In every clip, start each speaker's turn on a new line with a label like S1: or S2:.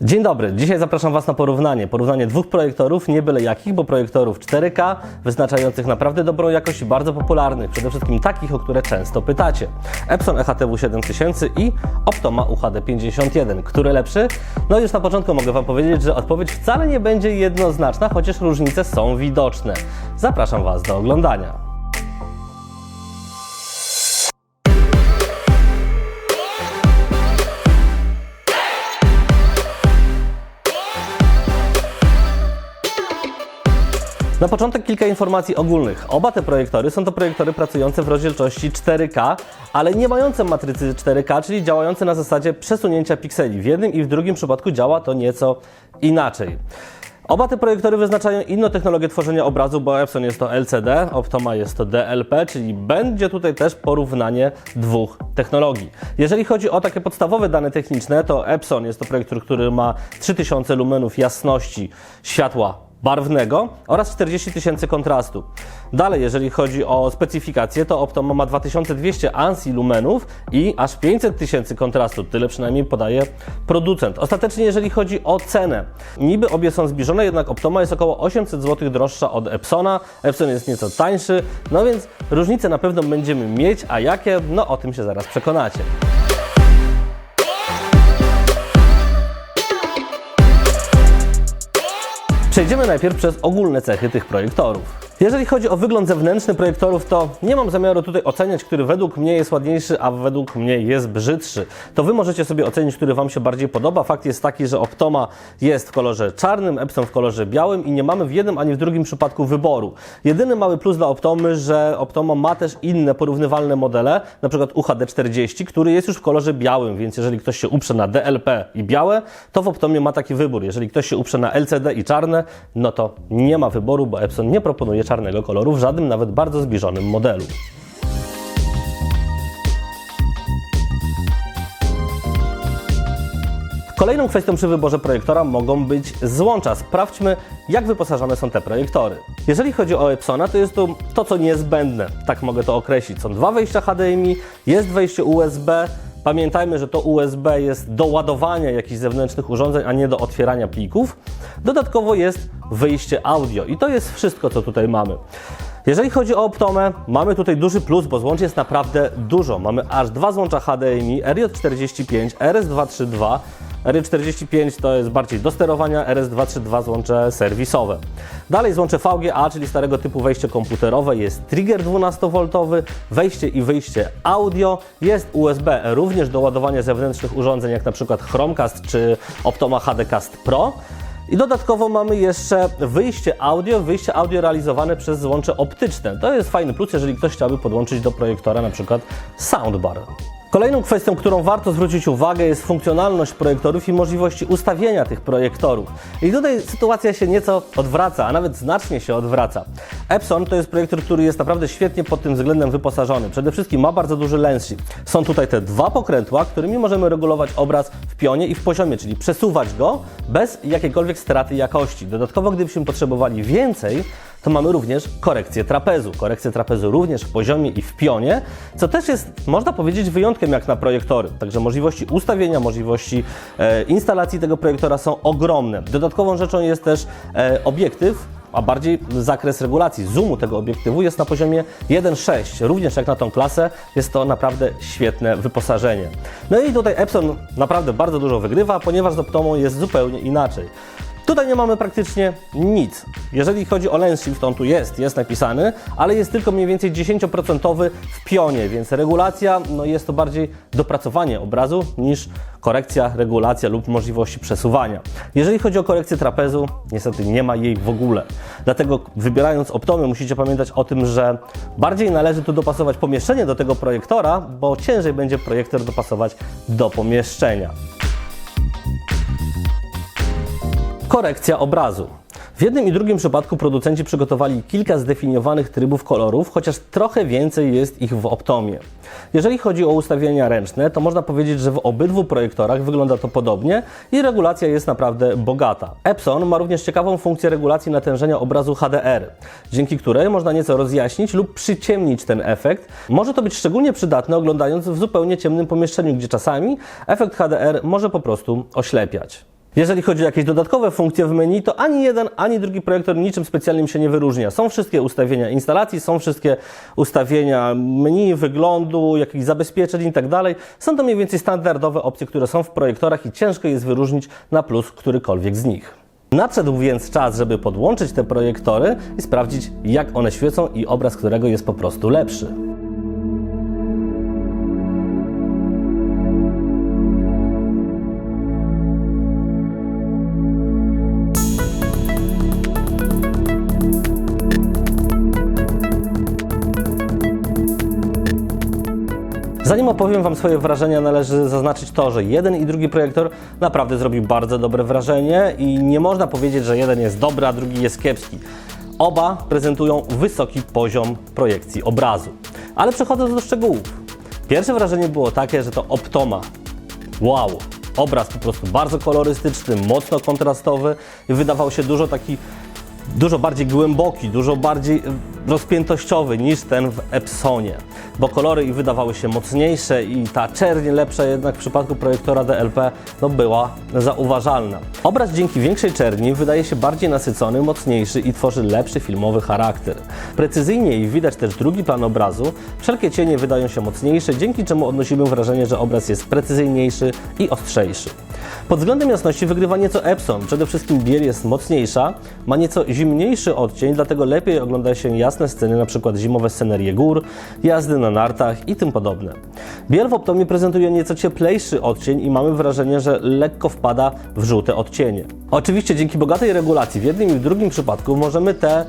S1: Dzień dobry, dzisiaj zapraszam Was na porównanie. Porównanie dwóch projektorów, nie byle jakich, bo projektorów 4K, wyznaczających naprawdę dobrą jakość i bardzo popularnych, przede wszystkim takich, o które często pytacie. Epson EHTW 7000 i Optoma UHD 51. Który lepszy? No już na początku mogę Wam powiedzieć, że odpowiedź wcale nie będzie jednoznaczna, chociaż różnice są widoczne. Zapraszam Was do oglądania. Na początek kilka informacji ogólnych. Oba te projektory są to projektory pracujące w rozdzielczości 4K, ale nie mające matrycy 4K, czyli działające na zasadzie przesunięcia pikseli. W jednym i w drugim przypadku działa to nieco inaczej. Oba te projektory wyznaczają inną technologię tworzenia obrazu, bo Epson jest to LCD, Optoma jest to DLP, czyli będzie tutaj też porównanie dwóch technologii. Jeżeli chodzi o takie podstawowe dane techniczne, to Epson jest to projektor, który ma 3000 lumenów jasności światła barwnego oraz 40 tysięcy kontrastu. Dalej, jeżeli chodzi o specyfikację, to Optoma ma 2200 ANSI lumenów i aż 500 tysięcy kontrastu. Tyle przynajmniej podaje producent. Ostatecznie, jeżeli chodzi o cenę, niby obie są zbliżone, jednak Optoma jest około 800 zł droższa od Epsona. Epson jest nieco tańszy, no więc różnice na pewno będziemy mieć, a jakie? No o tym się zaraz przekonacie. Przejdziemy najpierw przez ogólne cechy tych projektorów. Jeżeli chodzi o wygląd zewnętrzny projektorów, to nie mam zamiaru tutaj oceniać, który według mnie jest ładniejszy, a według mnie jest brzydszy. To Wy możecie sobie ocenić, który Wam się bardziej podoba. Fakt jest taki, że Optoma jest w kolorze czarnym, Epson w kolorze białym i nie mamy w jednym ani w drugim przypadku wyboru. Jedyny mały plus dla Optomy, że Optoma ma też inne porównywalne modele, na przykład UHD 40, który jest już w kolorze białym, więc jeżeli ktoś się uprze na DLP i białe, to w Optomie ma taki wybór. Jeżeli ktoś się uprze na LCD i czarne, no to nie ma wyboru, bo Epson nie proponuje czarnego koloru w żadnym, nawet bardzo zbliżonym modelu. Kolejną kwestią przy wyborze projektora mogą być złącza. Sprawdźmy, jak wyposażone są te projektory. Jeżeli chodzi o Epsona, to jest to to, co niezbędne. Tak mogę to określić. Są dwa wejścia HDMI, jest wejście USB. Pamiętajmy, że to USB jest do ładowania jakichś zewnętrznych urządzeń, a nie do otwierania plików. Dodatkowo jest wyjście audio i to jest wszystko, co tutaj mamy. Jeżeli chodzi o Optomę, mamy tutaj duży plus, bo złącz jest naprawdę dużo. Mamy aż dwa złącza HDMI, RJ45, RS232. RJ45 to jest bardziej do sterowania, RS232 złącze serwisowe. Dalej złącze VGA, czyli starego typu wejście komputerowe, jest trigger 12V, wejście i wyjście audio, jest USB również do ładowania zewnętrznych urządzeń, jak na przykład Chromecast czy Optoma HDcast Pro. I dodatkowo mamy jeszcze wyjście audio, wyjście audio realizowane przez złącze optyczne. To jest fajny plus, jeżeli ktoś chciałby podłączyć do projektora na przykład soundbar. Kolejną kwestią, którą warto zwrócić uwagę jest funkcjonalność projektorów i możliwości ustawienia tych projektorów. I tutaj sytuacja się nieco odwraca, a nawet znacznie się odwraca. Epson to jest projektor, który jest naprawdę świetnie pod tym względem wyposażony. Przede wszystkim ma bardzo duży lens. Są tutaj te dwa pokrętła, którymi możemy regulować obraz w pionie i w poziomie, czyli przesuwać go bez jakiejkolwiek straty jakości. Dodatkowo, gdybyśmy potrzebowali więcej, to mamy również korekcję trapezu. Korekcję trapezu również w poziomie i w pionie, co też jest, można powiedzieć, wyjątkiem jak na projektory. Także możliwości ustawienia, możliwości e, instalacji tego projektora są ogromne. Dodatkową rzeczą jest też e, obiektyw, a bardziej zakres regulacji zoomu tego obiektywu jest na poziomie 1.6. Również jak na tą klasę jest to naprawdę świetne wyposażenie. No i tutaj Epson naprawdę bardzo dużo wygrywa, ponieważ z Optomą jest zupełnie inaczej. Tutaj nie mamy praktycznie nic. Jeżeli chodzi o lens shift, on tu jest, jest napisany, ale jest tylko mniej więcej 10% w pionie, więc regulacja no jest to bardziej dopracowanie obrazu niż korekcja, regulacja lub możliwości przesuwania. Jeżeli chodzi o korekcję trapezu, niestety nie ma jej w ogóle. Dlatego wybierając Optomy musicie pamiętać o tym, że bardziej należy tu dopasować pomieszczenie do tego projektora, bo ciężej będzie projektor dopasować do pomieszczenia. Korekcja obrazu. W jednym i drugim przypadku producenci przygotowali kilka zdefiniowanych trybów kolorów, chociaż trochę więcej jest ich w Optomie. Jeżeli chodzi o ustawienia ręczne, to można powiedzieć, że w obydwu projektorach wygląda to podobnie i regulacja jest naprawdę bogata. Epson ma również ciekawą funkcję regulacji natężenia obrazu HDR, dzięki której można nieco rozjaśnić lub przyciemnić ten efekt. Może to być szczególnie przydatne oglądając w zupełnie ciemnym pomieszczeniu, gdzie czasami efekt HDR może po prostu oślepiać. Jeżeli chodzi o jakieś dodatkowe funkcje w menu, to ani jeden, ani drugi projektor niczym specjalnym się nie wyróżnia. Są wszystkie ustawienia instalacji, są wszystkie ustawienia menu, wyglądu, jakichś zabezpieczeń i tak dalej. Są to mniej więcej standardowe opcje, które są w projektorach i ciężko jest wyróżnić na plus którykolwiek z nich. Nadszedł więc czas, żeby podłączyć te projektory i sprawdzić, jak one świecą i obraz którego jest po prostu lepszy. Zanim opowiem Wam swoje wrażenia, należy zaznaczyć to, że jeden i drugi projektor naprawdę zrobił bardzo dobre wrażenie i nie można powiedzieć, że jeden jest dobry, a drugi jest kiepski. Oba prezentują wysoki poziom projekcji obrazu. Ale przechodząc do szczegółów. Pierwsze wrażenie było takie, że to Optoma. Wow! Obraz po prostu bardzo kolorystyczny, mocno kontrastowy i wydawał się dużo taki dużo bardziej głęboki, dużo bardziej rozpiętościowy niż ten w Epsonie, bo kolory i wydawały się mocniejsze i ta czerń lepsza jednak w przypadku projektora DLP no była zauważalna. Obraz dzięki większej czerni wydaje się bardziej nasycony, mocniejszy i tworzy lepszy filmowy charakter. Precyzyjniej widać też drugi plan obrazu, wszelkie cienie wydają się mocniejsze, dzięki czemu odnosimy wrażenie, że obraz jest precyzyjniejszy i ostrzejszy. Pod względem jasności wygrywa nieco Epson. Przede wszystkim biel jest mocniejsza, ma nieco zimniejszy odcień, dlatego lepiej ogląda się jasne sceny, np. zimowe scenerie gór, jazdy na nartach i tym podobne. Biel w Optomie prezentuje nieco cieplejszy odcień i mamy wrażenie, że lekko wpada w żółte odcienie. Oczywiście dzięki bogatej regulacji w jednym i w drugim przypadku możemy te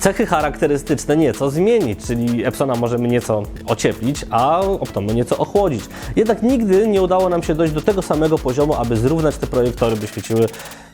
S1: cechy charakterystyczne nieco zmienić, czyli Epsona możemy nieco ocieplić, a Optomy nieco ochłodzić. Jednak nigdy nie udało nam się dojść do tego samego poziomu, aby zrównać te projektory, by świeciły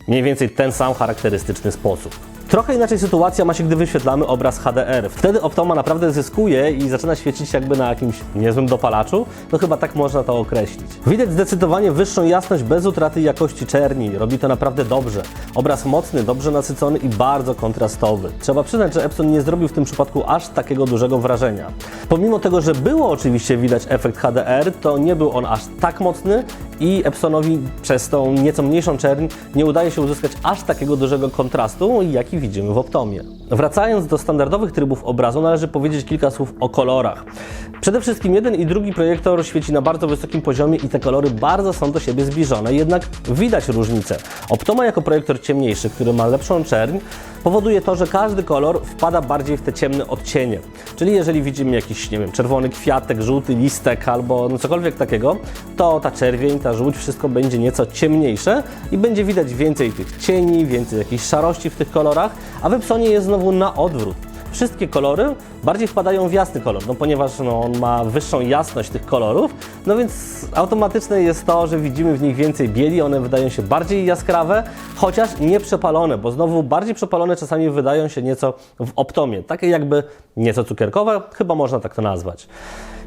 S1: mniej więcej ten sam charakterystyczny sposób. Trochę inaczej sytuacja ma się, gdy wyświetlamy obraz HDR. Wtedy Optoma naprawdę zyskuje i zaczyna świecić jakby na jakimś niezłym dopalaczu. No chyba tak można to określić. Widać zdecydowanie wyższą jasność bez utraty jakości czerni. Robi to naprawdę dobrze. Obraz mocny, dobrze nasycony i bardzo kontrastowy. Trzeba przyznać, że Epson nie zrobił w tym przypadku aż takiego dużego wrażenia. Pomimo tego, że było oczywiście widać efekt HDR, to nie był on aż tak mocny i Epsonowi przez tą nieco mniejszą czerń nie udaje się uzyskać aż takiego dużego kontrastu, jaki widzimy w Optomie. Wracając do standardowych trybów obrazu, należy powiedzieć kilka słów o kolorach. Przede wszystkim jeden i drugi projektor świeci na bardzo wysokim poziomie i te kolory bardzo są do siebie zbliżone, jednak widać różnicę. Optoma jako projektor ciemniejszy, który ma lepszą czerń, powoduje to, że każdy kolor wpada bardziej w te ciemne odcienie. Czyli jeżeli widzimy jakiś, nie wiem, czerwony kwiatek, żółty listek albo no cokolwiek takiego, to ta czerwień, ta żółć, wszystko będzie nieco ciemniejsze i będzie widać więcej tych cieni, więcej jakiejś szarości w tych kolorach, a w Epsonie jest znowu na odwrót wszystkie kolory bardziej wpadają w jasny kolor, no ponieważ no, on ma wyższą jasność tych kolorów, no więc automatyczne jest to, że widzimy w nich więcej bieli, one wydają się bardziej jaskrawe, chociaż nie przepalone, bo znowu bardziej przepalone czasami wydają się nieco w optomie, takie jakby nieco cukierkowe, chyba można tak to nazwać.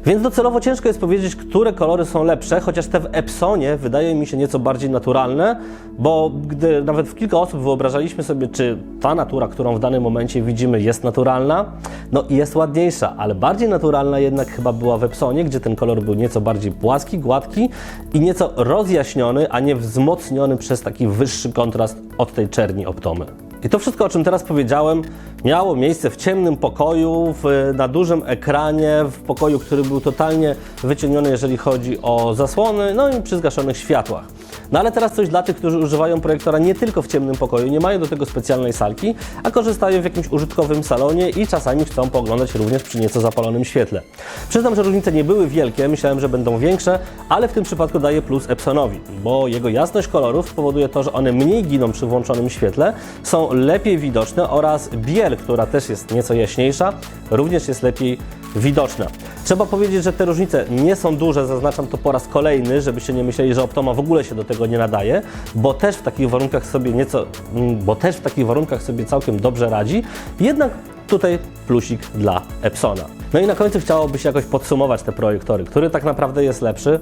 S1: Więc docelowo ciężko jest powiedzieć, które kolory są lepsze, chociaż te w Epsonie wydaje mi się nieco bardziej naturalne, bo gdy nawet w kilka osób wyobrażaliśmy sobie, czy ta natura, którą w danym momencie widzimy, jest naturalna, no i jest ładniejsza, ale bardziej naturalna jednak chyba była w Epsonie, gdzie ten kolor był nieco bardziej płaski, gładki i nieco rozjaśniony, a nie wzmocniony przez taki wyższy kontrast od tej czerni Optomy. I to wszystko, o czym teraz powiedziałem, miało miejsce w ciemnym pokoju, w, na dużym ekranie, w pokoju, który był totalnie wycieniony, jeżeli chodzi o zasłony, no i przy zgaszonych światłach. No ale teraz coś dla tych, którzy używają projektora nie tylko w ciemnym pokoju, nie mają do tego specjalnej salki, a korzystają w jakimś użytkowym salonie i czasami chcą pooglądać również przy nieco zapalonym świetle. Przyznam, że różnice nie były wielkie, myślałem, że będą większe, ale w tym przypadku daje plus Epsonowi, bo jego jasność kolorów powoduje to, że one mniej giną przy włączonym świetle, są lepiej widoczne oraz biel, która też jest nieco jaśniejsza, również jest lepiej widoczna. Trzeba powiedzieć, że te różnice nie są duże, zaznaczam to po raz kolejny, żebyście nie myśleli, że Optoma w ogóle się do tego nie nadaje, bo też w takich warunkach sobie nieco, mm, bo też w takich warunkach sobie całkiem dobrze radzi, jednak tutaj plusik dla Epsona. No i na końcu chciałoby się jakoś podsumować te projektory, który tak naprawdę jest lepszy.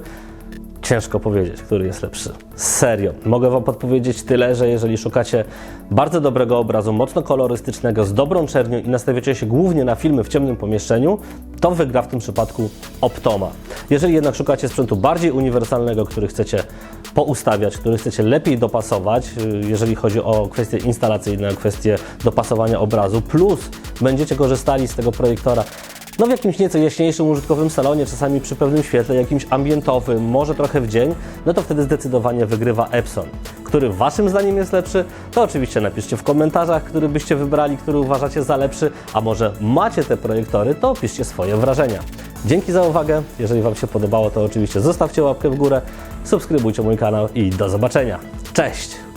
S1: Ciężko powiedzieć, który jest lepszy. Serio. Mogę Wam podpowiedzieć tyle, że jeżeli szukacie bardzo dobrego obrazu, mocno kolorystycznego, z dobrą czernią i nastawiacie się głównie na filmy w ciemnym pomieszczeniu, to wygra w tym przypadku Optoma. Jeżeli jednak szukacie sprzętu bardziej uniwersalnego, który chcecie poustawiać, który chcecie lepiej dopasować, y, jeżeli chodzi o kwestie instalacyjne, kwestie dopasowania obrazu, plus będziecie korzystali z tego projektora no w jakimś nieco jaśniejszym, użytkowym salonie, czasami przy pewnym świetle, jakimś ambientowym, może trochę w dzień, no to wtedy zdecydowanie wygrywa Epson. Który Waszym zdaniem jest lepszy, to oczywiście napiszcie w komentarzach, który byście wybrali, który uważacie za lepszy, a może macie te projektory, to piszcie swoje wrażenia. Dzięki za uwagę, jeżeli Wam się podobało, to oczywiście zostawcie łapkę w górę, subskrybujcie mój kanał i do zobaczenia. Cześć!